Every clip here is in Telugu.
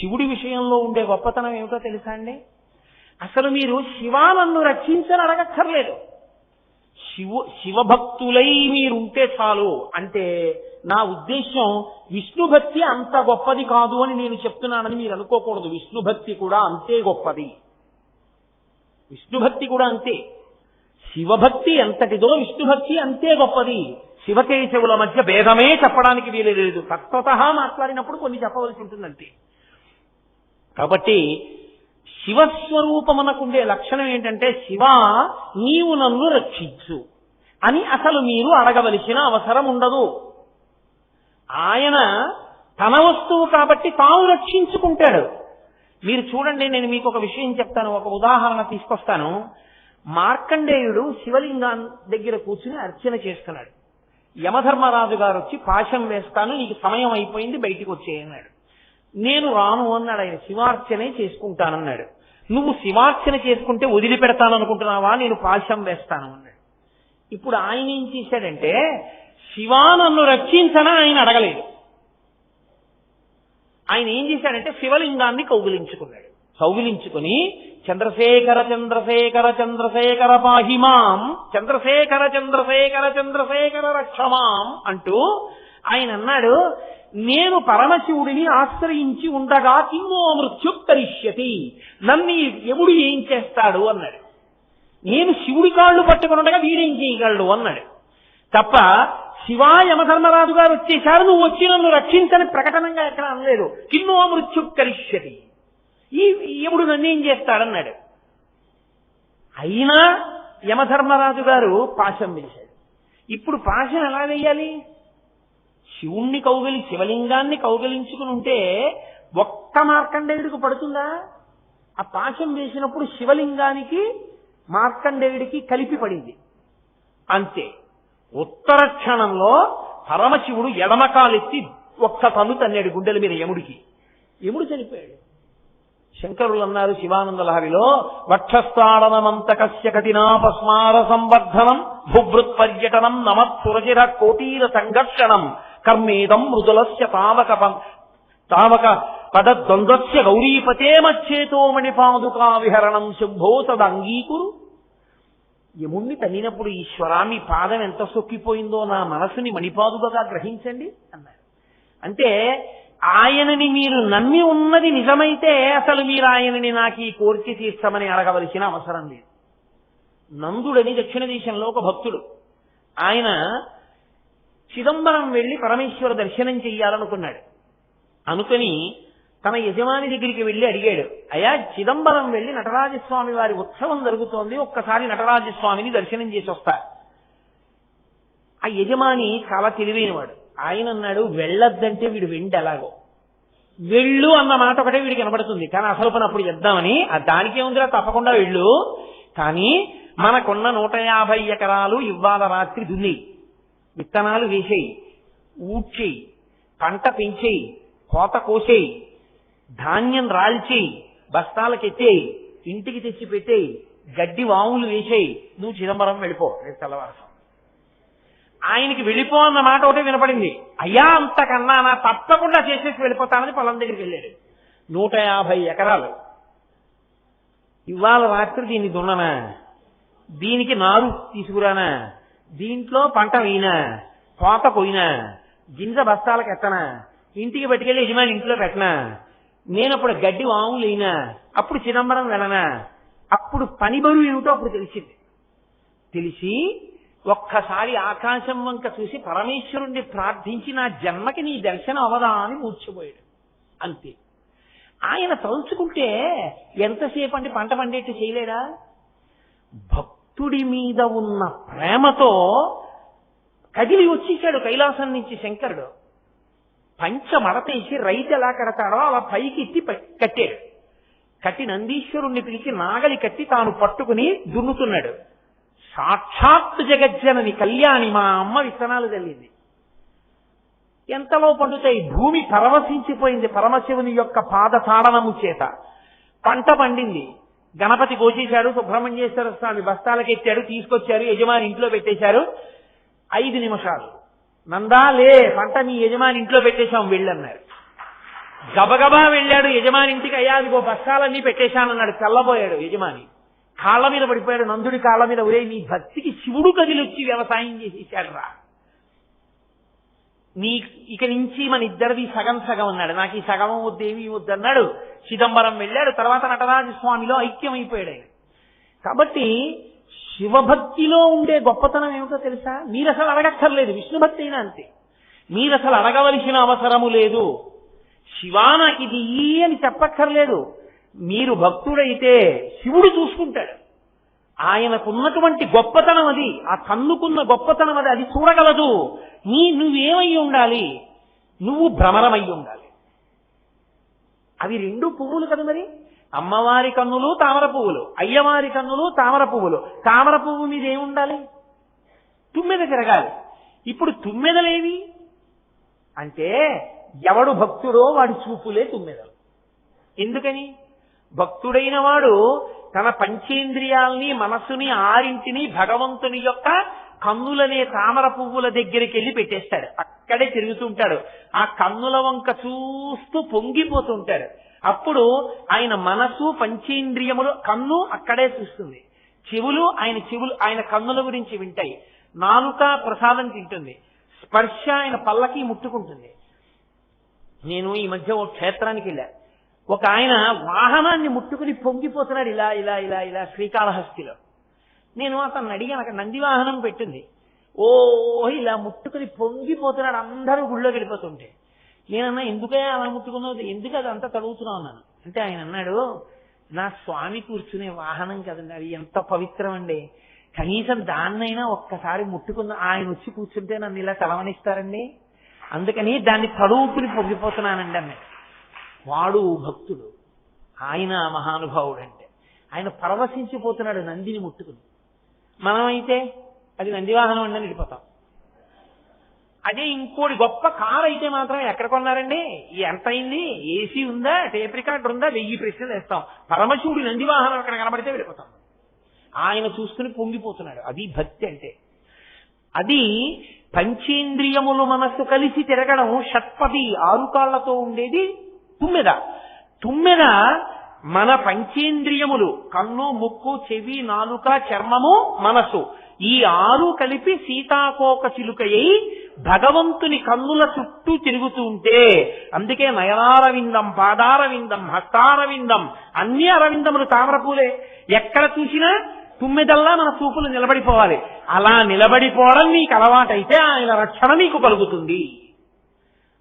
శివుడి విషయంలో ఉండే గొప్పతనం ఏమిటో తెలుసా అండి? అసలు మీరు శివా నన్ను రక్షించని అడగక్కర్లేదు. శివ శివభక్తులై మీరుంటే చాలు అంటే నా ఉద్దేశం విష్ణు భక్తి అంత గొప్పది కాదు అని నేను చెప్తున్నానని మీరు అనుకోకూడదు. విష్ణు భక్తి కూడా అంతే గొప్పది. విష్ణు భక్తి కూడా అంతే. శివభక్తి ఎంతటిదో విష్ణు భక్తి అంతే గొప్పది. శివకేశవుల మధ్య భేదమే చెప్పడానికి వీలు లేదు. తత్వత మాట్లాడినప్పుడు కొన్ని చెప్పవలసి ఉంటుందంటే కాబట్టి శివస్వరూపమునకుండే లక్షణం ఏంటంటే శివ నీవు నన్ను రక్షించు అని అసలు మీరు అడగవలసిన అవసరం ఉండదు. ఆయన తన వస్తువు కాబట్టి తాను రక్షించుకుంటాడు. మీరు చూడండి నేను మీకు ఒక విషయం చెప్తాను ఒక ఉదాహరణ తీసుకొస్తాను. మార్కండేయుడు శివలింగం దగ్గర కూర్చుని అర్చన చేస్తున్నాడు. యమధర్మరాజు గారు వచ్చి పాశం వేస్తాను నీకు సమయం అయిపోయింది బయటికి వచ్చేయన్నాడు నేను రాను అన్నాడు ఆయన శివార్చనే చేసుకుంటానన్నాడు. నువ్వు శివార్చన చేసుకుంటే వదిలిపెడతాననుకుంటున్నావా? నేను పాశం వేస్తాను అన్నాడు. ఇప్పుడు ఆయన ఏం చేశాడంటే శివా నన్ను రక్షించనా ఆయన అడగలేదు. ఆయన ఏం చేశాడంటే శివలింగాన్ని కౌగిలించుకున్నాడు. కౌగిలించుకుని చంద్రశేఖర చంద్రశేఖర చంద్రశేఖర పాహిమాం చంద్రశేఖర చంద్రశేఖర చంద్రశేఖర రక్షమాం అంటూ ఆయన అన్నాడు నేను పరమశివుడిని ఆశ్రయించి ఉండగా కిన్నో మృత్యు కరిష్యతి నన్ను ఈ ఏం చేస్తాడు అన్నాడు. నేను శివుడి కాళ్ళు పట్టుకుని ఉండగా వీడేం చేయగలడు అన్నాడు. తప్ప శివా యమధర్మరాజు గారు వచ్చేసారు నువ్వు వచ్చి నన్ను రక్షించని ప్రకటనంగా ఎక్కడ అనలేదు. కిన్నో మృత్యు కరిష్యతి ఈ యముడు నన్ను ఏం చేస్తాడన్నాడు అయినా యమధర్మరాజు గారు పాశం వేశాడు ఇప్పుడు పాశం ఎలా వేయాలి శివుణ్ణి కౌగలి శివలింగాన్ని కౌగలించుకుని ఉంటే ఒక్క మార్కండేయుడికి పడుతుందా? ఆ పాశం వేసినప్పుడు శివలింగానికి మార్కండేయుడికి కలిపి పడింది. అంతే. ఉత్తర క్షణంలో పరమశివుడు ఎడమకాలెత్తి ఒక్క తను తన్నాడు గుండెల మీద యముడికి. యముడు చనిపోయాడు. శంకరులు అన్నారు శివానంద లహరిలో వక్షస్థాడనమంతకస్య కఠినాపస్మార సంవర్ధనం భుభృత్ పర్యటనం నమత్సురచిర కోటీర సంఘర్షణం కర్మేదం మృదులస్య తావక పం- తావక పదద్వంద్వస్య గౌరీపతే మచ్చేతో మణిపాదుకా విహరణం శంభో సదంగీకురు యముణ్ణి తన్నినప్పుడు ఈశ్వరా మీ పాదం ఎంత సొక్కిపోయిందో నా మనసుని మణిపాదుగా గ్రహించండి అన్నారు. అంటే ఆయనని మీరు నమ్మి ఉన్నది నిజమైతే అసలు మీరు ఆయనని నాకు ఈ కోరిక తీర్చమని అడగవలసిన అవసరం లేదు. నందుడని దక్షిణ దేశంలో ఒక భక్తుడు. ఆయన చిదంబరం వెళ్ళి పరమేశ్వర దర్శనం చెయ్యాలనుకున్నాడు. అనుకుని తన యజమాని దగ్గరికి వెళ్ళి అడిగాడు అయ్యా చిదంబరం వెళ్ళి నటరాజస్వామి వారి ఉత్సవం జరుగుతోంది ఒక్కసారి నటరాజస్వామిని దర్శనం చేసి వస్తా. ఆ యజమాని చాలా తెలివైనవాడు. ఆయన అన్నాడు వెళ్ళొద్దంటే వీడు వెండి ఎలాగో. వెళ్ళు అన్న మాట ఒకటే వీడికి కనబడుతుంది కానీ అసలు పని అప్పుడు చేద్దామని దానికేముందిరా దానికే ఉందిరా తప్పకుండా వెళ్ళు. కానీ మనకున్న నూట యాభై ఎకరాలు ఇవాళ రాత్రి దున్ని. విత్తనాలు వేసేయి ఊడ్చేయి పంట పెంచేయి కోత కోసేయి ధాన్యం రాల్చేయి బస్తాలకెత్తేయి ఇంటికి తెచ్చి పెట్టేయి గడ్డి వాములు వేసేయి నువ్వు చిదంబరం వెళ్ళిపో రేపు తెల్లవారు ఆయనకి వెళ్ళిపో అన్న మాట ఒకటే వినపడింది. అయ్యా అంతకన్నా నా తప్పకుండా చేసేసి వెళ్ళిపోతానని పొలం దగ్గరికి వెళ్ళాడు. నూట యాభై ఎకరాలు. ఇవాళ రాత్రి దీన్ని దున్ననా? దీనికి నారు తీసుకురానా? దీంట్లో పంట వేయినా కోత పోయినా గింజ బస్తాలకు ఎత్తనా ఇంటికి పట్టుకెళ్ళి యజమాని ఇంట్లో పెట్టనా నేను అప్పుడు గడ్డి వాములైనా అప్పుడు చిదంబరం వెళ్ళనా అప్పుడు పని బరువు ఏమిటో అప్పుడు తెలిసింది. తెలిసి ఒక్కసారి ఆకాశం వంక చూసి పరమేశ్వరుణ్ణి ప్రార్థించి నా జన్మకి నీ దర్శనం అవదా అని మూర్చిపోయాడు. అంతే. ఆయన తలుచుకుంటే ఎంతసేపు అంటే పంట పండేట్టు చేయలేడా? భక్తుడి మీద ఉన్న ప్రేమతో కదిలి వచ్చేశాడు కైలాసం నుంచి శంకరుడు. పంచ మడతేసి రైతు ఎలా కడతాడో అలా పైకి ఎత్తి కట్టాడు. కట్టి నందీశ్వరుణ్ణి పిలిచి నాగలి కట్టి తాను పట్టుకుని దున్నుతున్నాడు. సాక్షాత్ జగజ్జనని కళ్యాణి మా అమ్మ విత్తనాలు తల్లింది. ఎంతలో పండుతాయి? భూమి పరవశించిపోయింది పరమశివుని యొక్క పాద తాడనము చేత. పంట పండింది. గణపతి కోసేశారు సుబ్రహ్మణ్యేశ్వర స్వామి బస్తాలకెత్తాడు తీసుకొచ్చారు యజమాని ఇంట్లో పెట్టేశారు. ఐదు నిమిషాలు. నందా లే పంట మీ యజమాని ఇంట్లో పెట్టేశాం వెళ్ళన్నారు. గబగబా వెళ్ళాడు యజమాని ఇంటికి అయ్యా అదిగో బస్తాలన్నీ పెట్టేశానన్నాడు చల్లబోయాడు యజమాని. కాళ్ళ మీద పడిపోయాడు నందుడి కాళ్ళ మీద ఒరే నీ భక్తికి శివుడు కదిలొచ్చి వ్యవసాయం చేసేశాడు రా నీ ఇక నుంచి మన ఇద్దరిది సగం సగం అన్నాడు. నాకు ఈ సగం వద్దేమి వద్దన్నాడు చిదంబరం వెళ్ళాడు. తర్వాత నటరాజ స్వామిలో ఐక్యమైపోయాడు ఆయన. కాబట్టి శివభక్తిలో ఉండే గొప్పతనం ఏమిటో తెలుసా? మీరు అసలు అడగక్కర్లేదు. విష్ణు భక్తి అయినా అంతే. మీరు అసలు అడగవలసిన అవసరము లేదు. శివా నాకు ఇది ఈ అని చెప్పక్కర్లేదు. మీరు భక్తుడైతే శివుడు చూసుకుంటాడు. ఆయనకున్నటువంటి గొప్పతనం అది. ఆ కన్నుకున్న గొప్పతనం అది. అది చూడగలదు. నీ నువ్వేమై ఉండాలి? నువ్వు భ్రమరమై ఉండాలి. అవి రెండు పువ్వులు కదా మరి? అమ్మవారి కన్నులు తామర పువ్వులు. అయ్యవారి కన్నులు తామర పువ్వులు. తామర పువ్వు మీద ఏముండాలి తుమ్మెద తిరగాలి. ఇప్పుడు తుమ్మెదలేవి? అంటే ఎవడు భక్తుడో వాడి చూపులే తుమ్మెదలు. ఎందుకని? భక్తుడైన వాడు తన పంచేంద్రియాల్ని మనస్సుని ఆరింటిని భగవంతుని యొక్క కన్నులనే తామర పువ్వుల దగ్గరికి వెళ్ళి పెట్టేస్తాడు. అక్కడే తిరుగుతుంటాడు. ఆ కన్నుల వంక చూస్తూ పొంగిపోతుంటాడు. అప్పుడు ఆయన మనసు పంచేంద్రియములు కన్ను అక్కడే చూస్తుంది. చెవులు ఆయన చెవులు ఆయన కన్నుల గురించి వింటాయి. నాలుక ప్రసాదం తింటుంది. స్పర్శ ఆయన పల్లకి ముట్టుకుంటుంది. నేను ఈ మధ్య ఓ క్షేత్రానికి వెళ్ళా. ఒక ఆయన వాహనాన్ని ముట్టుకుని పొంగిపోతున్నాడు ఇలా ఇలా ఇలా ఇలా శ్రీకాళహస్తిలో. నేను అతను అడిగాను అక్కడ నంది వాహనం పెట్టింది. ఓ ఇలా ముట్టుకుని పొంగిపోతున్నాడు అందరూ గుళ్ళోకి వెళ్ళిపోతుంటే. నేనన్నా ఎందుకే అలా ముట్టుకున్నావు? ఎందుకు అది అంతా తడుగుతున్నావు అన్నాను. అంటే ఆయన అన్నాడు నా స్వామి కూర్చునే వాహనం కదండి అది ఎంత పవిత్రం అండి కనీసం దాన్నైనా ఒక్కసారి ముట్టుకున్న ఆయన వచ్చి కూర్చుంటే నన్ను ఇలా తలవనిస్తారండి? అందుకని దాన్ని తడువుకుని పొంగిపోతున్నానండి అన్నాడు. వాడు భక్తుడు. ఆయన మహానుభావుడు అంటే ఆయన పరవశించిపోతున్నాడు నందిని ముట్టుకుని. మనమైతే అది నందివాహనం అండి వెళ్ళిపోతాం. అదే ఇంకోటి గొప్ప కారు అయితే మాత్రం ఎక్కడ కొన్నారండి? ఎంత అయింది? ఏసీ ఉందా? టేప్ రికార్డర్ ఉందా? వెయ్యి ప్రశ్నలు వేస్తాం. పరమశివుడి నందివాహనం అక్కడ కనబడితే వెళ్ళిపోతాం. ఆయన చూసుకుని పొంగిపోతున్నాడు. అది భక్తి అంటే. అది పంచేంద్రియములు మనస్సు కలిసి తిరగడం షట్పది ఆరు కాళ్ళతో ఉండేది తుమ్మెద. తుమ్మెద మన పంచేంద్రియములు కన్ను ముక్కు చెవి నాలుక చర్మము మనసు ఈ ఆరు కలిపి సీతాకోక చిలుకయ్యి భగవంతుని కన్నుల చుట్టూ తిరుగుతూ ఉంటే అందుకే నయనారవిందం పాదారవిందం హస్తారవిందం అన్ని అరవిందములు తామరపూలే. ఎక్కడ చూసినా తుమ్మెదల్లా మన చూపులు నిలబడిపోవాలి. అలా నిలబడిపోవడం నీకు అలవాటైతే ఆయన రక్షణ నీకు కలుగుతుంది.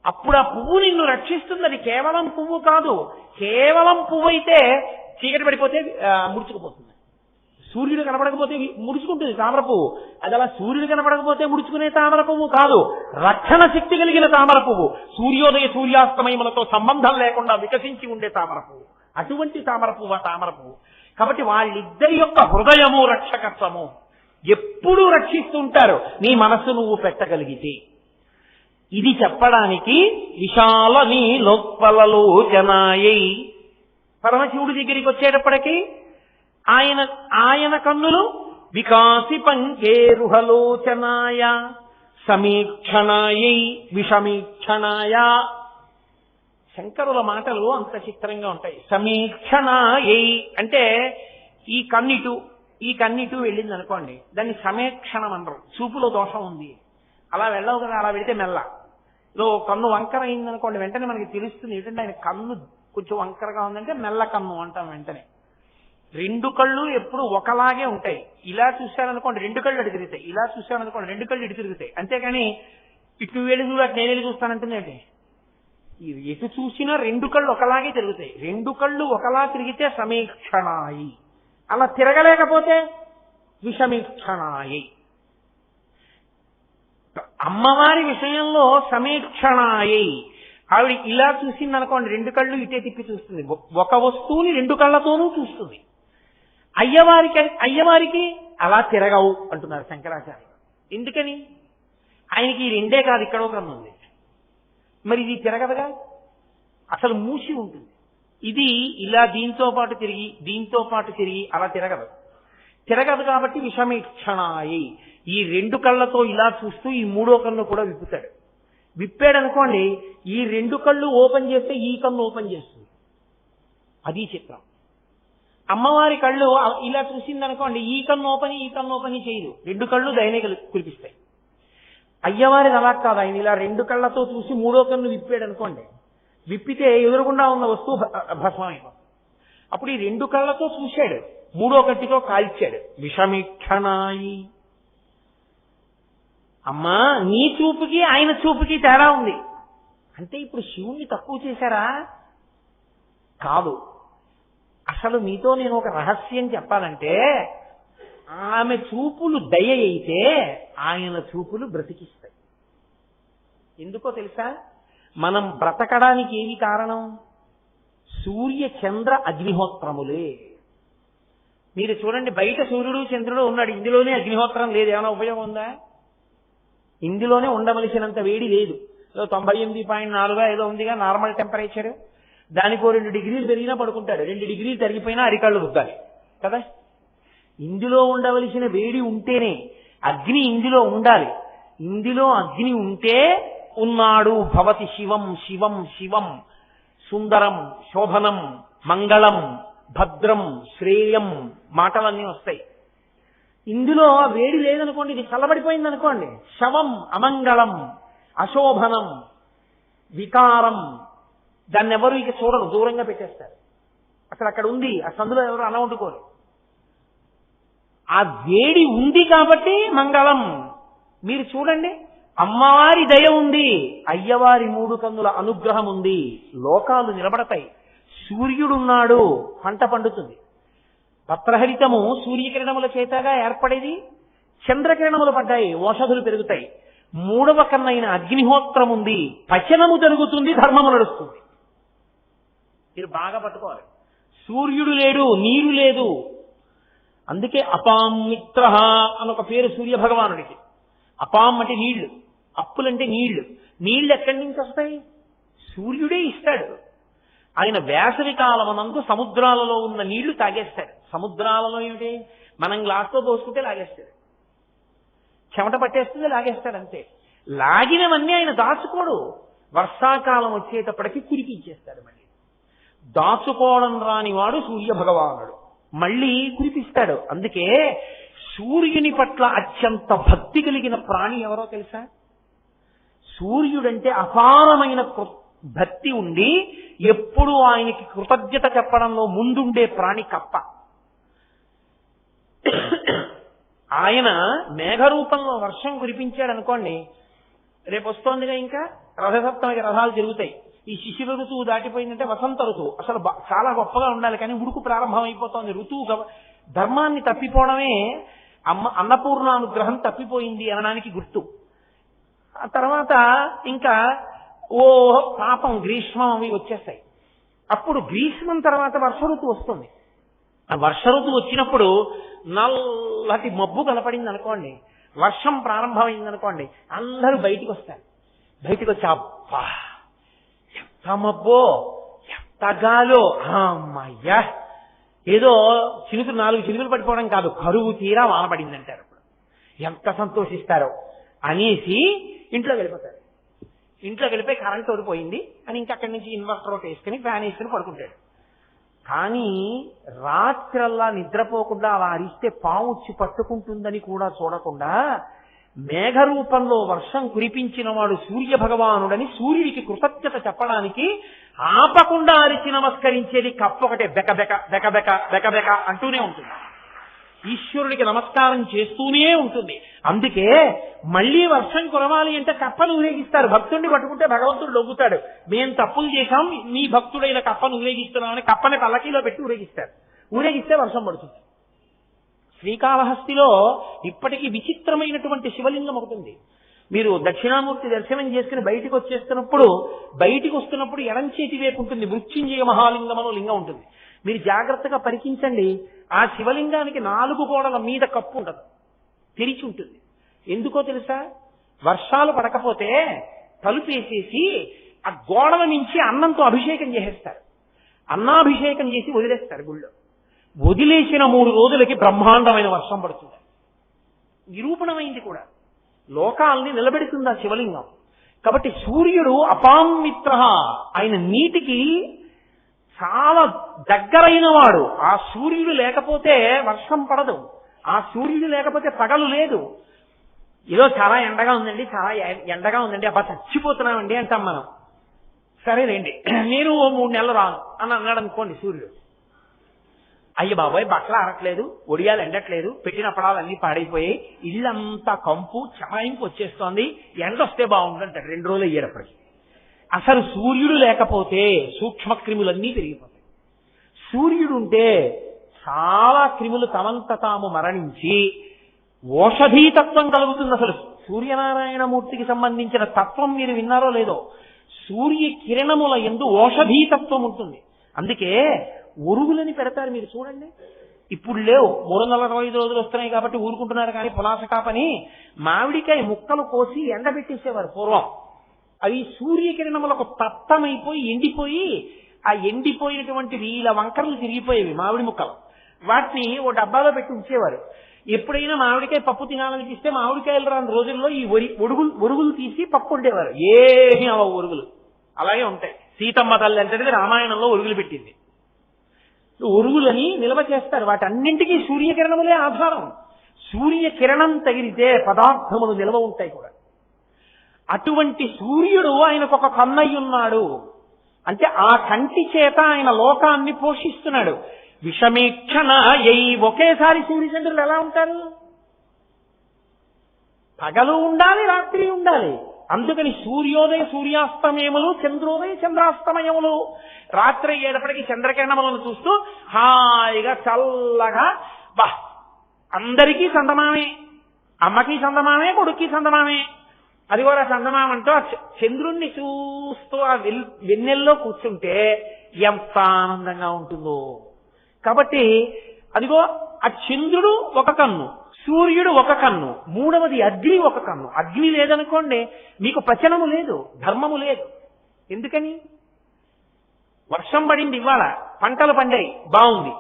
అప్పుడు ఆ పువ్వు నిన్ను రక్షిస్తుంది కేవలం పువ్వు కాదు కేవలం పువ్వు అయితే చీకటి పడిపోతే ముడుచుకుపోతుంది. సూర్యుడు కనపడకపోతే ముడుచుకుంటుంది తామర పువ్వు. అది అలా సూర్యుడు కనపడకపోతే ముడుచుకునే తామర పువ్వు కాదు రక్షణ శక్తి కలిగిన తామర పువ్వు. సూర్యోదయ సూర్యాస్తమయములతో సంబంధం లేకుండా వికసించి ఉండే తామర పువ్వు. అటువంటి తామర పువ్వు ఆ తామర పువ్వు. కాబట్టి వాళ్ళిద్దరి యొక్క హృదయము రక్షకత్వము. ఎప్పుడూ రక్షిస్తుంటారు. నీ మనస్సు నువ్వు పెట్టగలిగితే. ఇది చెప్పడానికి విశాల నీ లోపలలో పరమశివుడి దగ్గరికి వచ్చేటప్పటికి ఆయన ఆయన కన్నులు వికాసి పంచేరుహలోచనాయ సమీక్షణాయై విషమీక్షణాయ. శంకరుల మాటలు అంత చిత్రంగా ఉంటాయి. సమీక్షణాయై అంటే ఈ కన్నిటు ఈ కన్నిటు వెళ్ళింది అనుకోండి దాన్ని సమీక్షణం అనరు చూపులో దోషం ఉంది. అలా వెళ్ళవు కదా అలా వెళితే మెల్ల. లో కన్ను వంకర అయిందనుకోండి వెంటనే మనకి తెలుస్తుంది. ఏంటంటే ఆయన కన్ను కొంచెం వంకరగా ఉందంటే మెల్ల కన్ను అంటాం వెంటనే. రెండు కళ్ళు ఎప్పుడు ఒకలాగే ఉంటాయి. ఇలా చూశారనుకోండి రెండు కళ్ళు అటు తిరుగుతాయి. ఇలా చూశారనుకోండి రెండు కళ్ళు ఇటు తిరుగుతాయి. అంతేకాని ఇటు వెళ్ళి చూడు అటు నేను వెళ్ళి చూస్తానంటుందండి ఎటు చూసినా రెండు కళ్ళు ఒకలాగే తిరుగుతాయి. రెండు కళ్ళు ఒకలా తిరిగితే సమీక్షణాయి. అలా తిరగలేకపోతే విషమీక్షణాయి. అమ్మవారి విషయంలో సమీక్షణాయి. ఆవిడ ఇలా చూసింది అనుకోండి రెండు కళ్ళు ఇటే తిప్పి చూస్తుంది. ఒక వస్తువుని రెండు కళ్ళతోనూ చూస్తుంది. అయ్యవారికి అయ్యవారికి అలా తిరగవు అంటున్నారు శంకరాచార్య ఎందుకని? ఆయనకి ఈ రెండే కాదు ఇక్కడ ఒక ఉంది. మరి ఇది తిరగదుగా? అసలు మూసి ఉంటుంది. ఇది ఇలా దీంతో పాటు తిరిగి దీంతో పాటు తిరిగి అలా తిరగదు. తిరగదు కాబట్టి విషమీక్షణాయి. ఈ రెండు కళ్ళతో ఇలా చూస్తూ ఈ మూడో కన్ను కూడా విప్పుతాడు. విప్పాడు అనుకోండి ఈ రెండు కళ్ళు ఓపెన్ చేస్తే ఈ కన్ను ఓపెన్ చేస్తుంది. అది చిత్రం. అమ్మవారి కళ్ళు ఇలా చూసింది అనుకోండి ఈ కన్ను ఓపెన్ ఈ కన్ను ఓపెన్ చేయదు. రెండు కళ్ళు దయనే కురిపిస్తాయి. అయ్యవారిది అలా కాదు ఆయన ఇలా రెండు కళ్ళతో చూసి మూడో కన్ను విప్పాడు అనుకోండి విప్పితే ఎదురుగుండా ఉన్న వస్తువు భ- అప్పుడు ఈ రెండు కళ్ళతో చూశాడు మూడో కంటితో కాల్చాడు. విషమిక్షణాయి. అమ్మా నీ చూపుకి ఆయన చూపుకి తేడా ఉంది. అంటే ఇప్పుడు శివుణ్ణి తక్కువ చేశారా? కాదు. అసలు మీతో నేను ఒక రహస్యం చెప్పాలంటే ఆమె చూపులు దయ అయితే ఆయన చూపులు బ్రతికిస్తాయి. ఎందుకో తెలుసా? మనం బ్రతకడానికి ఏమి కారణం? సూర్య చంద్ర అగ్నిహోత్రములే. మీరు చూడండి బయట సూర్యుడు చంద్రుడు ఉన్నాడు. ఇందులోనే అగ్నిహోత్రం లేదు. ఏమైనా ఉపయోగం ఉందా? ఇందులోనే ఉండవలసినంత వేడి లేదు. తొంభై ఎనిమిది పాయింట్ నాలుగు ఏదో ఉందిగా నార్మల్ టెంపరేచర్ దానికో రెండు డిగ్రీలు పెరిగినా పడుకుంటాడు. రెండు డిగ్రీలు తరిగిపోయినా అరికాళ్ళు రుద్దాలి. కదా? ఇందులో ఉండవలసిన వేడి ఉంటేనే అగ్ని ఇందులో ఉండాలి. ఇందులో అగ్ని ఉంటే ఉన్నాడు భవతి శివం శివం శివం. సుందరం శోభనం మంగళం భద్రం శ్రేయం మాటలన్నీ వస్తాయి. ఇందులో వేడి లేదనుకోండి ఇది చల్లబడిపోయింది అనుకోండి శవం అమంగళం అశోభనం వికారం దాన్ని ఎవరు ఇక చూడరు దూరంగా పెట్టేస్తారు. అసలు అక్కడ ఉంది ఆ సందులో ఎవరు అలా వండుకోరు. ఆ వేడి ఉంది కాబట్టి మంగళం. మీరు చూడండి అమ్మవారి దయ ఉంది అయ్యవారి మూడు కన్నుల అనుగ్రహం ఉంది లోకాలు నిలబడతాయి. సూర్యుడున్నాడు పంట పండుతుంది. పత్రహరితము సూర్యకిరణముల చేతగా ఏర్పడేది? చంద్రకిరణములు పడ్డాయి ఓషధులు పెరుగుతాయి. మూడవ కన్నైన అగ్నిహోత్రం ఉంది పచనము జరుగుతుంది ధర్మము నడుస్తుంది. మీరు బాగా పట్టుకోవాలి. సూర్యుడు లేడు నీరు లేదు. అందుకే అపాం మిత్ర అని ఒక పేరు సూర్య భగవానుడికి అపాం అంటే నీళ్ళు అప్పులంటే నీళ్ళు. నీళ్ళు ఎక్కడి నుంచి వస్తాయి? సూర్యుడే ఇస్తాడు. ఆయన వేసవి కాలమనందు సముద్రాలలో ఉన్న నీళ్ళు తాగేస్తాడు సముద్రాలలో ఏమిటి? మనం గ్లాస్తో పోసుకుంటే లాగేస్తాడు చెమట పట్టేస్తుంది లాగేస్తాడు అంతే. లాగినవన్నీ ఆయన దాచుకోడు. వర్షాకాలం వచ్చేటప్పటికి కురిపించేస్తాడు మళ్ళీ. దాచుకోవడం రాని వాడు సూర్య భగవానుడు మళ్ళీ కురిపిస్తాడు. అందుకే సూర్యుని పట్ల అత్యంత భక్తి కలిగిన ప్రాణి ఎవరో తెలుసా? సూర్యుడంటే అపారమైన కృ- భక్తి ఉండి ఎప్పుడు ఆయనకి కృతజ్ఞత చెప్పడంలో ముందుండే ప్రాణి కప్ప. ఆయన మేఘరూపంలో వర్షం కురిపించాడు అనుకోండి రేపు వస్తోందిగా ఇంకా రథసప్తమికి రథాలు జరుగుతాయి ఈ శిశిర ఋతువు దాటిపోయిందంటే వసంత ఋతువు. అసలు చాలా గొప్పగా ఉండాలి కానీ ఉడుకు ప్రారంభం అయిపోతోంది ఋతువు ధర్మాన్ని తప్పిపోవడమే అమ్మ అన్నపూర్ణానుగ్రహం తప్పిపోయింది అనడానికి గుర్తు. ఆ తర్వాత ఇంకా ఓ పాపం గ్రీష్మం అవి వచ్చేస్తాయి. అప్పుడు గ్రీష్మం తర్వాత వర్ష ఋతువు వస్తుంది. ఆ వర్ష ఋతువు వచ్చినప్పుడు నల్లటి మబ్బు కనపడింది అనుకోండి వర్షం ప్రారంభమైంది అనుకోండి అందరూ బయటికి వస్తారు. బయటికి వచ్చి అబ్బా ఎంత మబ్బో ఎంత గాలో అమ్మయ్యా! ఏదో చినుకులు నాలుగు చినుకులు పడిపోవడం కాదు కరువు తీరా వానపడింది అంటారు అప్పుడు ఎంత సంతోషిస్తారో అనేసి ఇంట్లో వెళ్ళిపోతారు. ఇంట్లో వెళ్ళిపోయి కరెంట్ ఓడిపోయింది అని ఇంకా అక్కడి నుంచి ఇన్వర్టర్ ఒకటి వేసుకుని ఫ్యాన్ వేసుకుని పడుకుంటాడు. కానీ రాత్రల్లా నిద్రపోకుండా అలా అరిస్తే పాము వచ్చి పట్టుకుంటుందని కూడా చూడకుండా మేఘ రూపంలో వర్షం కురిపించిన వాడు సూర్య భగవానుడని సూర్యుడికి కృతజ్ఞత చెప్పడానికి ఆపకుండా అరిచి నమస్కరించేది కప్పొకటే బెక బెక బెక బెక బెక బెక అంటూనే ఉంటుంది. ఈశ్వరుడికి నమస్కారం చేస్తూనే ఉంటుంది. అందుకే మళ్ళీ వర్షం కురవాలి అంటే కప్పను ఊరేగిస్తారు. భక్తుడిని పట్టుకుంటే భగవంతుడు లొగ్గుతాడు మేం తప్పులు చేశాం నీ భక్తుడైన కప్పను ఊరేగిస్తున్నామని కప్పని పల్లకీలో పెట్టి ఊరేగిస్తారు. ఊరేగిస్తే వర్షం పడుతుంది. శ్రీకాళహస్తిలో ఇప్పటికీ విచిత్రమైనటువంటి శివలింగం ఒకటి ఉంది. మీరు దక్షిణామూర్తి దర్శనం చేసుకుని బయటికి వచ్చేస్తున్నప్పుడు బయటికి వస్తున్నప్పుడు ఎడం చేతి వైపు ఉంటుంది. మృత్యుంజయ మహాలింగం అనో లింగం ఉంటుంది. మీరు జాగ్రత్తగా పరికించండి. ఆ శివలింగానికి నాలుగు గోడల మీద కప్పు ఉండదు. తెరిచి ఉంటుంది. ఎందుకో తెలుసా? వర్షాలు పడకపోతే తలుపేసేసి ఆ గోడల నుంచి అన్నంతో అభిషేకం చేసేస్తారు. అన్నాభిషేకం చేసి వదిలేస్తారు గుళ్ళో. వదిలేసిన మూడు రోజులకి బ్రహ్మాండమైన వర్షం పడుతుంది. నిరూపణమైంది కూడా. లోకాల్ని నిలబెడుతుంది ఆ శివలింగం. కాబట్టి సూర్యుడు అపామిత్ర ఆయన నీటికి చాలా దగ్గరైన వాడు ఆ సూర్యుడు లేకపోతే వర్షం పడదు. ఆ సూర్యుడు లేకపోతే పగలు లేదు. ఏదో చాలా ఎండగా ఉందండి చాలా ఎండగా ఉందండి. అబ్బా చచ్చిపోతున్నామండి అంటాం మనం. సరేనండి నేను ఓ మూడు నెలలు రాను అని అన్నాడు అనుకోండి సూర్యుడు. అయ్య బాబాయ్ బట్టలు ఆరట్లేదు ఒడియాలు ఎండట్లేదు పెట్టిన పడాలన్నీ పాడైపోయి ఇల్లంతా కంపు చమాయింపు వచ్చేస్తోంది. ఎండ వస్తే బాగుంటుందంటాడు రెండు రోజులు అయ్యేటప్పటికి. అసలు సూర్యుడు లేకపోతే సూక్ష్మ క్రిములన్నీ పెరిగిపోతాయి. సూర్యుడు ఉంటే చాలా క్రిములు తమంత తాము మరణించి ఓషధీతత్వం కలుగుతుంది అసలు. సూర్యనారాయణమూర్తికి సంబంధించిన తత్వం మీరు విన్నారో లేదో సూర్య కిరణముల ఎందు ఓషధీతత్వం ఉంటుంది. అందుకే ఉరుగులని పెడతారు మీరు చూడండి. ఇప్పుడు లేవు. మూడు వందల అరవై ఐదు రోజులు వస్తున్నాయి కాబట్టి ఊరుకుంటున్నారు కానీ పులాస కాపని మామిడికాయ ముక్కలు కోసి ఎండబెట్టేసేవారు పూర్వం. అవి సూర్యకిరణములకు తత్తమైపోయి ఎండిపోయి ఆ ఎండిపోయినటువంటి వీళ్ళ వంకరలు తిరిగిపోయేవి మామిడి ముక్కలు. వాటిని ఓ డబ్బాలో పెట్టి ఉంచేవారు. ఎప్పుడైనా మామిడికాయ పప్పు తినాలనిపిస్తే మామిడికాయలు రాని రోజుల్లో ఈ ఒరి ఒరుగులు ఒరుగులు తీసి పప్పు ఉండేవారు ఏమీ అవ ఒరుగులు. అలాగే ఉంటాయి. సీతమ్మ తల్లి అంటే రామాయణంలో ఒరుగులు పెట్టింది. ఒరుగులని నిల్వ చేస్తారు. వాటన్నింటికీ సూర్యకిరణములే ఆధారం. సూర్యకిరణం తగిలితే పదార్థములు నిల్వ ఉంటాయి కూడా. అటువంటి సూర్యుడు ఆయనకు ఒక కన్నయ్య ఉన్నాడు అంటే ఆ కంటి చేత ఆయన లోకాన్ని పోషిస్తున్నాడు. విషమీక్షణ అయి ఒకేసారి సూర్యచంద్రులు ఎలా ఉంటారు? పగలు ఉండాలి రాత్రి ఉండాలి. అందుకని సూర్యోదయ సూర్యాస్తమయములు చంద్రోదయ చంద్రాస్తమయములు. రాత్రి అయ్యేటప్పటికి చంద్రకిరణములను చూస్తూ హాయిగా చల్లగా బా అందరికీ సందమామే అమ్మకి సందమామే కొడుక్కి సందమామే అదిగోరా కూడా చందమామంటూ ఆ చ- చంద్రుణ్ణి చూస్తూ ఆ వెల్- వెన్నెల్లో కూర్చుంటే ఎంత ఆనందంగా ఉంటుందో. కాబట్టి అదిగో ఆ చంద్రుడు ఒక కన్ను సూర్యుడు ఒక కన్ను మూడవది అగ్ని ఒక కన్ను. అగ్ని లేదనుకోండి మీకు పచనము లేదు ధర్మము లేదు. ఎందుకని? వర్షం పడింది ఇవాళ పంటలు పండాయి బాగుంది.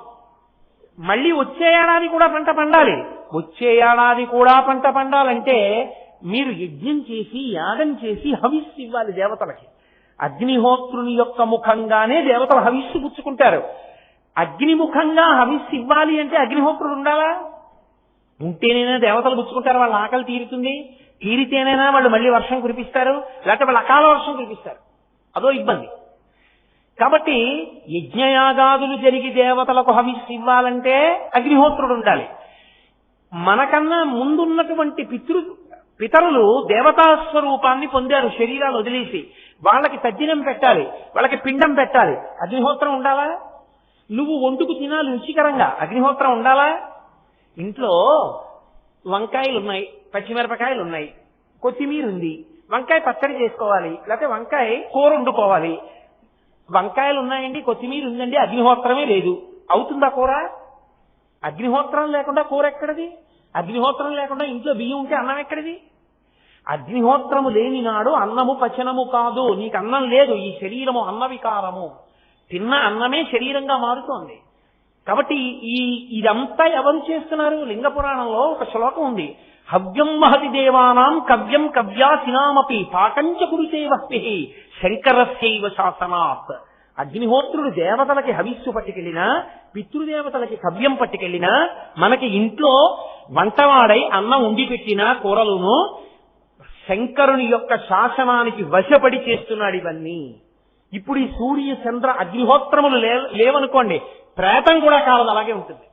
మళ్ళీ వచ్చే ఏడాది కూడా పంట పండాలి. వచ్చే ఏడాది కూడా పంట పండాలంటే మీరు యజ్ఞం చేసి యాగం చేసి హవిస్సు ఇవ్వాలి దేవతలకి. అగ్నిహోత్రుని యొక్క ముఖంగానే దేవతలు హవిస్సు పుచ్చుకుంటారు. అగ్నిముఖంగా హవిస్సు ఇవ్వాలి అంటే అగ్నిహోత్రుడు ఉండాలా? ఉంటేనైనా దేవతలు పుచ్చుకుంటారు వాళ్ళ ఆకలి తీరుతుంది. తీరితేనైనా వాళ్ళు మళ్ళీ వర్షం కురిపిస్తారు లేకపోతే వాళ్ళు అకాల వర్షం కురిపిస్తారు. అదో ఇబ్బంది. కాబట్టి యజ్ఞయాగాదులు జరిగి దేవతలకు హవిస్సు ఇవ్వాలంటే అగ్నిహోత్రుడు ఉండాలి. మనకన్నా ముందున్నటువంటి పితృ పితరులు దేవతా స్వరూపాన్ని పొందారు శరీరాలు వదిలేసి. వాళ్ళకి తజ్జనం పెట్టాలి వాళ్ళకి పిండం పెట్టాలి. అగ్నిహోత్రం ఉండాలా? నువ్వు వండుకు తినాలి రుచికరంగా. అగ్నిహోత్రం ఉండాలా? ఇంట్లో వంకాయలు ఉన్నాయి పచ్చిమిరపకాయలు ఉన్నాయి కొత్తిమీర ఉంది వంకాయ పచ్చడి చేసుకోవాలి లేకపోతే వంకాయ కూర వండుకోవాలి. వంకాయలు ఉన్నాయండి కొత్తిమీర ఉందండి అగ్నిహోత్రమే లేదు. అవుతుందా కూర? అగ్నిహోత్రం లేకుండా కూర ఎక్కడిది? అగ్నిహోత్రం లేకుండా ఇంట్లో బియ్యం ఉంటే అన్నం ఎక్కడిది? అగ్నిహోత్రము లేని నాడు అన్నము పచనము కాదు. నీకు అన్నం లేదు. ఈ శరీరము అన్న వికారము తిన్న అన్నమే శరీరంగా మారుతోంది. కాబట్టి ఈ ఇదంతా ఎవరు చేస్తున్నారు? లింగ పురాణంలో ఒక శ్లోకం ఉంది. హవ్యం మహతి దేవానాం కవ్యం కవ్యాసినామపి పాకంచ కురుతే వస్తి శంకరస్యైవ శాసనాత్. అగ్నిహోత్రుడు దేవతలకి హవిస్సు పట్టుకెళ్ళినా పితృదేవతలకి కవ్యం పట్టుకెళ్ళినా మనకి ఇంట్లో వంటవాడై అన్నం ఉండి పెట్టినా కూరలును శంకరుని యొక్క శాసనానికి వశపడి చేస్తున్నాడు ఇవన్నీ. ఇప్పుడు ఈ సూర్య చంద్ర అగ్నిహోత్రములు లేవనుకోండి ప్రేతం కూడా కాలదు అలాగే ఉంటుంది.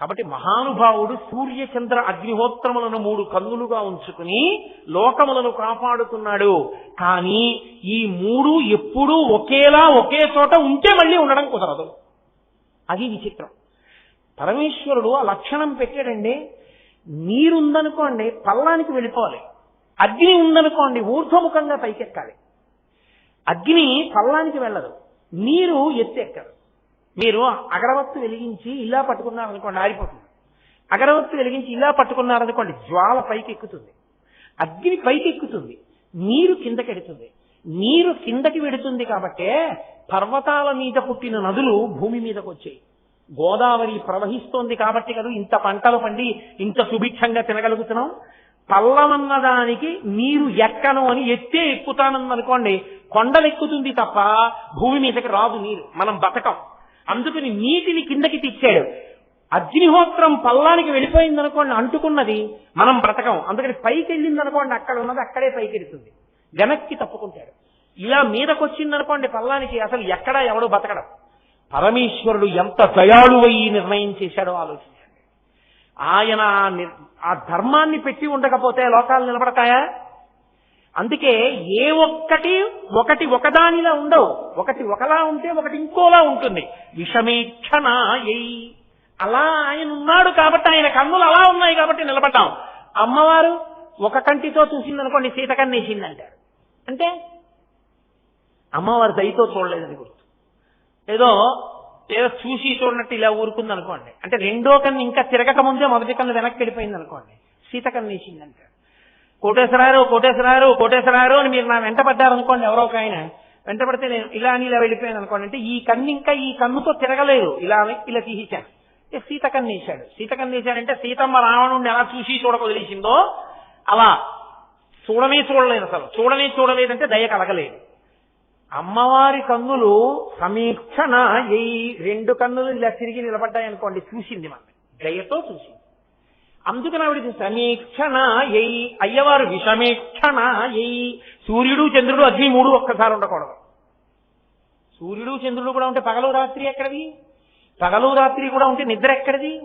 కాబట్టి మహానుభావుడు సూర్య చంద్ర అగ్నిహోత్రములను మూడు కన్నులుగా ఉంచుకుని లోకములను కాపాడుతున్నాడు. కానీ ఈ మూడు ఎప్పుడూ ఒకేలా ఒకే చోట ఉంటే మళ్ళీ ఉండడం కుదరదు. అది విచిత్రం. పరమేశ్వరుడు ఆ లక్షణం పెట్టాడండి నీరుందనుకోండి పల్లానికి వెళ్ళిపోవాలి. అగ్ని ఉందనుకోండి ఊర్ధ్వముఖంగా పైకెక్కాలి. అగ్ని పల్లానికి వెళ్ళదు నీరు ఎత్తెక్కదు. మీరు అగరవత్తు వెలిగించి ఇలా పట్టుకున్నారనుకోండి ఆరిపోతుంది. అగరవత్తు వెలిగించి ఇలా పట్టుకున్నారనుకోండి జ్వాల పైకి ఎక్కుతుంది అగ్ని పైకి ఎక్కుతుంది నీరు కిందకెడుతుంది. నీరు కిందకి వెడుతుంది కాబట్టే పర్వతాల మీద పుట్టిన నదులు భూమి మీదకి వచ్చాయి గోదావరి ప్రవహిస్తోంది కాబట్టి కదా ఇంత పంటలు పండి ఇంత సుభిక్షంగా తినగలుగుతున్నాం. పల్లమన్న దానికి నీరు ఎక్కను అని ఎత్తే ఎక్కుతాననుకోండి కొండలెక్కుతుంది తప్ప భూమి మీదకి రాదు నీరు. మనం బతకం. అందుకని నీటిని కిందకి తెచ్చాడు. అగ్నిహోత్రం పల్లానికి వెళ్ళిపోయింది అనుకోండి అంటుకున్నది మనం బ్రతకం. అందుకని పైకి వెళ్ళింది అనుకోండి అక్కడ ఉన్నది అక్కడే పైకి వెళ్తుంది వెనక్కి తప్పుకుంటాడు. ఇలా మీదకొచ్చింది అనుకోండి పల్లానికి అసలు ఎక్కడ ఎవడు బతకడం? పరమేశ్వరుడు ఎంత దయాళువై నిర్ణయం చేశాడో ఆలోచించండి. ఆయన ఆ ఆ ధర్మాన్ని పెట్టి ఉండకపోతే లోకాలు నిలబడతాయా? అందుకే ఏ ఒక్కటి ఒకటి ఒకదానిలా ఉండవు. ఒకటి ఒకలా ఉంటే ఒకటి ఇంకోలా ఉంటుంది. విషమేక్షణాయై. అలా ఆయన ఉన్నాడు కాబట్టి ఆయన కన్నులు అలా ఉన్నాయి కాబట్టి నిలబడ్డాం. అమ్మవారు ఒక కంటితో చూసిందనుకోండి సీత కన్నేసింది అంటారు అంటే అమ్మవారు దయతో చూడలేదని గుర్తు. ఏదో ఏదో చూసి చూడనట్టు ఇలా ఊరుకుంది అనుకోండి అంటే రెండో కన్ను ఇంకా తిరగక ముందే మొదటి కన్ను వెనక్కి వెళ్ళిపోయింది అనుకోండి సీత కన్నేసింది అంటారు కోటేశ్వరారు కోటేశ్వరారు కోటేశ్వరారు అని మీరు నా వెంట పడ్డారనుకోండి ఎవరో ఒక ఆయన. వెంట పడితే నేను ఇలా అని ఇలా వెళ్ళిపోయాను అనుకోండి అంటే ఈ కన్ను ఇంకా ఈ కన్నుతో తిరగలేదు. ఇలా అని ఇలా తీసేశాను సీత కన్ను వేశాడు. సీత కన్ను వేశాడంటే సీతమ్మ రావణుడిని ఎలా చూసి చూడకొదిలేసిందో అలా చూడనే చూడలేదు అసలు. చూడనే చూడలేదంటే దయ కలగలేదు. అమ్మవారి కన్నులు సమీక్షణ ఈ రెండు కన్నులు ఇలా తిరిగి నిలబడ్డాయి అనుకోండి చూసింది మనం దయతో చూసింది. అందుకని ఆవిడ సమీక్షణ ఎయి అయ్యవారు విషమీక్షణ ఎయి సూర్యుడు చంద్రుడు అగ్ని మూడు ఒక్కసారి ఉండకూడదు. సూర్యుడు చంద్రుడు కూడా ఉంటే పగలు రాత్రి ఎక్కడిది? పగలు రాత్రి కూడా ఉంటే నిద్ర ఎక్కడిది?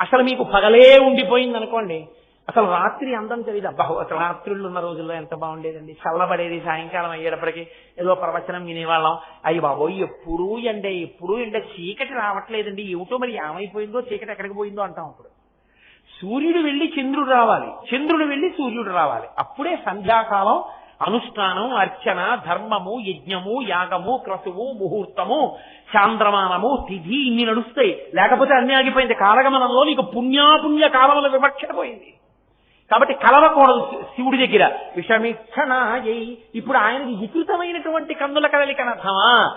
అసలు మీకు పగలే ఉండిపోయింది అనుకోండి అసలు రాత్రి అందం తెలియదు అబ్బా అసలు రాత్రులు ఉన్న రోజుల్లో ఎంత బాగుండేదండి. చల్లబడేది సాయంకాలం అయ్యేటప్పటికి ఏదో ప్రవచనం వినేవాళ్ళం. అయ్యి బాబోయ్ ఎప్పుడు ఎండే ఎప్పుడూ ఎండ చీకటి రావట్లేదండి. ఏమిటో మరి ఏమైపోయిందో చీకటి ఎక్కడికి పోయిందో అంటాం అప్పుడు. సూర్యుడు వెళ్ళి చంద్రుడు రావాలి. చంద్రుడు వెళ్ళి సూర్యుడు రావాలి. అప్పుడే సంధ్యాకాలం అనుష్ఠానం అర్చన ధర్మము యజ్ఞము యాగము క్రతువు ముహూర్తము చాంద్రమానము తిథి ఇన్ని నడుస్తాయి. లేకపోతే అన్ని ఆగిపోయింది. కాలగమనంలో నీకు పుణ్యాపుణ్య కాలముల వివక్షణ పోయింది. కాబట్టి కలవకూడదు శివుడి దగ్గర. విషమిక్షణ ఇప్పుడు ఆయనకి వికృతమైనటువంటి కన్నుల కదలికని అర్థమా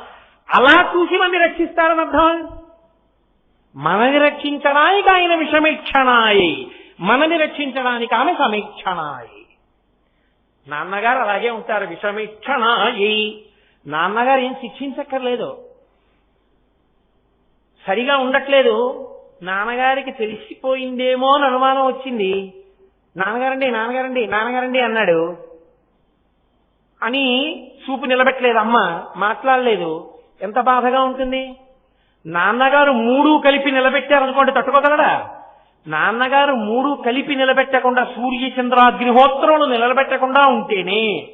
అలా చూసి మంది రక్షిస్తారని అర్థమా? మనని రక్షించడానికి ఆయన విషమిక్షణాయి మనని రక్షించడానికి ఆమె సమీక్షణాయి నాన్నగారు అలాగే ఉంటారు విషమిక్షణాయి నాన్నగారు ఏం శిక్షించక్కర్లేదు. సరిగా ఉండట్లేదు. నాన్నగారికి తెలిసిపోయిందేమో అని అనుమానం వచ్చింది. నాన్నగారండి నాన్నగారండి నాన్నగారండి అన్నాడు. అని చూపు నిలబెట్టలేదు అమ్మ మాట్లాడలేదు. ఎంత బాధగా ఉంటుంది? నాన్నగారు మూడు కలిపి నిలబెట్టారనుకోండి తట్టుకోగలడా? నాన్నగారు మూడు కలిపి నిలబెట్టకుండా సూర్య చంద్రాగ్నిహోత్రములు నిలబెట్టకుండా ఉంటేనే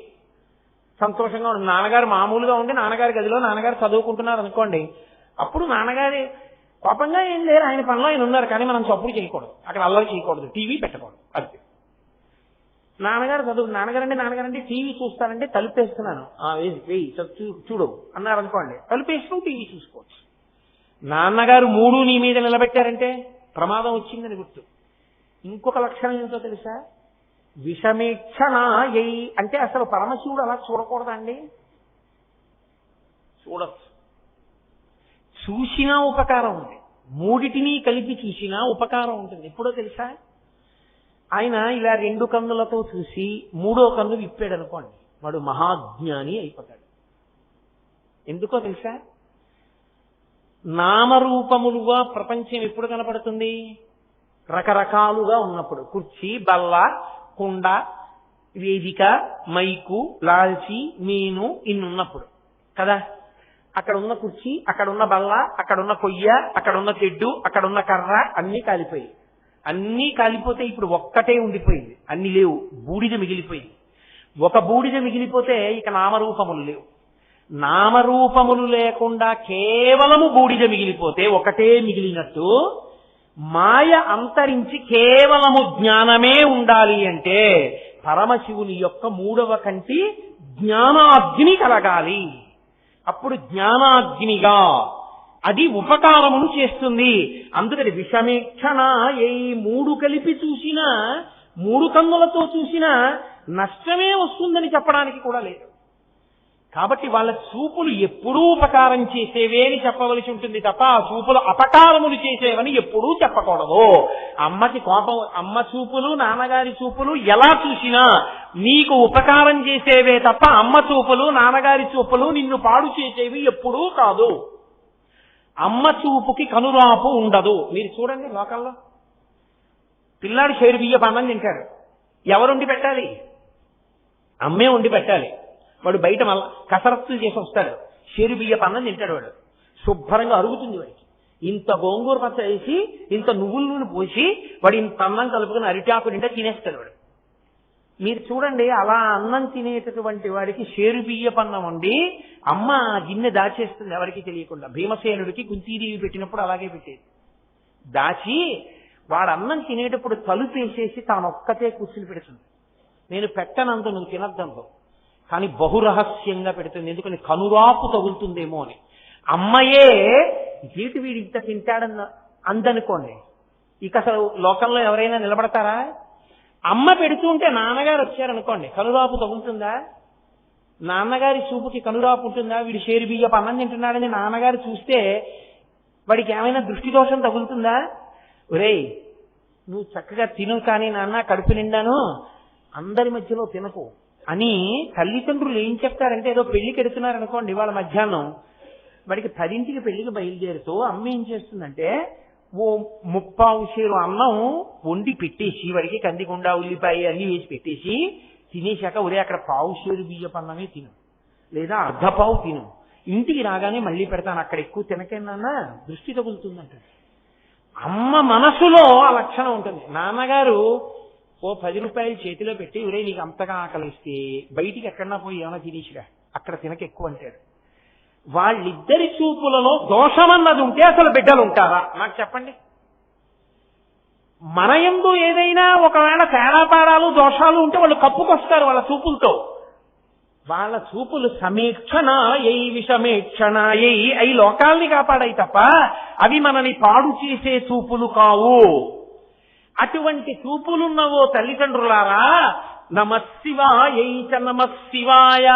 సంతోషంగా ఉంటుంది నాన్నగారు మామూలుగా ఉండి నాన్నగారి గదిలో నాన్నగారు చదువుకుంటున్నారు అనుకోండి అప్పుడు నాన్నగారి కోపంగా ఏం లేరు. ఆయన పనిలో ఆయన ఉన్నారు కానీ మనం చప్పుడు చేయకూడదు. అక్కడ అల్లరి చేయకూడదు. టీవీ పెట్టకూడదు. అది నాన్నగారు చదువు నాన్నగారండి నాన్నగారండి టీవీ చూస్తానంటే తలుపేస్తున్నాను. "ఆ, వేయి చూ- చూడు అన్నారు అనుకోండి తలుపేసుకుని టీవీ చూసుకోవచ్చు. నాన్నగారు మూడు నీ మీద నిలబెట్టారంటే ప్రమాదం వచ్చిందని గుర్తు. ఇంకొక లక్షణం ఏంటో తెలుసా? విషమీక్షణ ఎయి అంటే అసలు పరమశివుడు అలా చూడకూడదండి? చూడచ్చు. చూసినా ఉపకారం ఉంది. మూడిటిని కలిపి చూసినా ఉపకారం ఉంటుంది. ఎప్పుడో తెలుసా? ఆయన ఇలా రెండు కన్నులతో చూసి మూడో కన్ను విప్పాడు అనుకోండి వాడు మహాజ్ఞాని అయిపోతాడు. ఎందుకో తెలుసా? నామరూపములుగా ప్రపంచం ఎప్పుడు కనపడుతుంది? రకరకాలుగా ఉన్నప్పుడు. కుర్చీ బల్ల కుండ వేదిక మైకు లాల్చి మీను ఇన్నున్నప్పుడు. కదా? అక్కడ ఉన్న కుర్చీ అక్కడ ఉన్న బల్ల అక్కడ ఉన్న కొయ్య అక్కడ ఉన్న తెడ్డు అక్కడ ఉన్న కర్ర అన్నీ కాలిపోయాయి. అన్నీ కాలిపోతే ఇప్పుడు ఒక్కటే ఉండిపోయింది. అన్ని లేవు. బూడిద మిగిలిపోయింది. ఒక బూడిద మిగిలిపోతే ఇక నామరూపములు లేవు. నామరూపములు లేకుండా కేవలము బూడిద మిగిలిపోతే ఒకటే మిగిలినట్టు మాయ అంతరించి కేవలము జ్ఞానమే ఉండాలి అంటే పరమశివుని యొక్క మూడవ కంటి జ్ఞానాగ్ని కలగాలి. అప్పుడు జ్ఞానాగ్నిగా అది ఉపకారమును చేస్తుంది. అందుకని విషమీక్షణ ఏ మూడు కలిపి చూసినా మూడు కన్నులతో చూసినా నష్టమే వస్తుందని చెప్పడానికి కూడా లేదు. కాబట్టి వాళ్ళ చూపులు ఎప్పుడూ ఉపకారం చేసేవే అని చెప్పవలసి ఉంటుంది తప్ప ఆ చూపులు అపకారములు చేసేవని ఎప్పుడూ చెప్పకూడదు. అమ్మకి కోపం అమ్మ చూపులు నాన్నగారి చూపులు ఎలా చూసినా నీకు ఉపకారం చేసేవే తప్ప అమ్మ చూపులు నాన్నగారి చూపులు నిన్ను పాడు చేసేవి ఎప్పుడూ కాదు. అమ్మ చూపుకి కనురాపు ఉండదు. మీరు చూడండి లోకల్లో. పిల్లాడు షేరు బియ్య పన్నం తింటాడు. ఎవరుండి పెట్టాలి? అమ్మే ఉండి పెట్టాలి. వాడు బయట మళ్ళా కసరత్తులు చేసి వస్తాడు. షేరు బియ్య పన్నం తింటాడు వాడు. శుభ్రంగా అరుగుతుంది వాడికి. ఇంత గోంగూర పచ్చ వేసి ఇంత నువ్వుల నూనె పోసి వాడు ఇంత అన్నం కలుపుకుని అరిటాకు నిండా తినేస్తాడు వాడు. మీరు చూడండి అలా అన్నం తినేటటువంటి వాడికి షేరు బియ్య పన్నం వండి అమ్మ గిన్నె దాచేస్తుంది ఎవరికి తెలియకుండా. భీమసేనుడికి కుంతీదేవి పెట్టినప్పుడు అలాగే పెట్టేది. దాచి వాడు అన్నం తినేటప్పుడు తలుపేసేసి తానొక్కతే కూర్చుని పెడుతుంది. నేను పెట్టనంత నువ్వు తినద్దంతో కానీ బహురహస్యంగా పెడుతుంది. ఎందుకని? కనురాపు తగులుతుందేమో అని. అమ్మయే జీటి వీడి ఇంత తింటాడన్న అందనుకోండి. ఇక అసలు లోకంలో ఎవరైనా నిలబడతారా? అమ్మ పెడుతుంటే నాన్నగారు వచ్చారనుకోండి. కనురాపు తగులుతుందా? నాన్నగారి చూపుకి కనురాపు ఉంటుందా? వీడు షేరు బియ్య అన్నం తింటున్నాడని నాన్నగారు చూస్తే వాడికి ఏమైనా దృష్టి దోషం తగులుతుందా? ఒరేయ్ నువ్వు చక్కగా తిను కానీ నాన్న కడుపు నిండాను. అందరి మధ్యలో తినకు. అని తల్లిదండ్రులు ఏం చెప్తారంటే ఏదో పెళ్ళికి ఎడుతున్నారు అనుకోండి ఇవాళ మధ్యాహ్నం. వాడికి పదింటికి పెళ్ళికి బయలుదేరుతూ అమ్మ ఏం చేస్తుందంటే ఓ ముప్పావు చేరు అన్నం వండి పెట్టేసి వాడికి కందిగుండా ఉల్లిపాయ అన్ని వేసి పెట్టేసి తినేశాక ఒరే అక్కడ పావు షేరు బియ్య తిను. లేదా అర్ధపావు తిను. ఇంటికి రాగానే మళ్ళీ పెడతాను అక్కడ ఎక్కువ తినకేనా దృష్టి తగులుతుందంట అమ్మ మనసులో ఆ లక్షణం ఉంటుంది. నాన్నగారు ఓ పది రూపాయలు చేతిలో పెట్టి ఇరే నీకు అంతగా ఆకలిస్తే బయటికి ఎక్కడన్నా పోయి ఏమైనా తినేసిరా? అక్కడ తినక ఎక్కువ అంటాడు. వాళ్ళిద్దరి చూపులలో దోషమన్నది ఉంటే అసలు బిడ్డలు ఉంటారా నాకు చెప్పండి. మన ఎందు ఏదైనా ఒకవేళ తేడాపాడాలు దోషాలు ఉంటే వాళ్ళు కప్పుకొస్తారు వాళ్ళ చూపులతో. వాళ్ళ చూపులు విషమేక్షణ విషమేక్షణాయై అయి లోకాల్ని కాపాడాయి తప్ప అవి మనని పాడు చేసే చూపులు కావు. అటువంటి చూపులున్నవో తల్లిదండ్రులారా నమశివాయైచ నమశివాయ.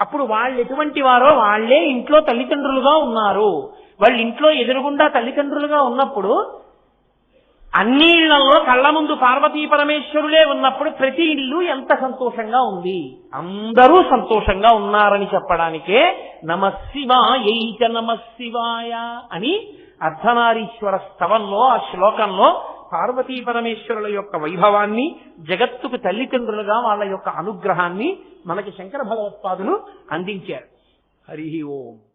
అప్పుడు వాళ్ళు ఎటువంటి వారో వాళ్ళే ఇంట్లో తల్లిదండ్రులుగా ఉన్నారు. వాళ్ళ ఇంట్లో ఎదురుగుండా తల్లిదండ్రులుగా ఉన్నప్పుడు అన్ని ఇళ్ళలో కళ్ళ ముందు పార్వతీ పరమేశ్వరులే ఉన్నప్పుడు ప్రతి ఇల్లు ఎంత సంతోషంగా ఉంది. అందరూ సంతోషంగా ఉన్నారని చెప్పడానికే నమశివాయైచ నమశివాయ అని అర్ధనారీశ్వర స్తవంలో ఆ శ్లోకంలో పార్వతీ పరమేశ్వరుల యొక్క వైభవాన్ని జగత్తుకు తల్లిదండ్రులుగా వాళ్ళ యొక్క అనుగ్రహాన్ని మనకి శంకర భగవత్పాదులు అందించారు. హరి ఓం.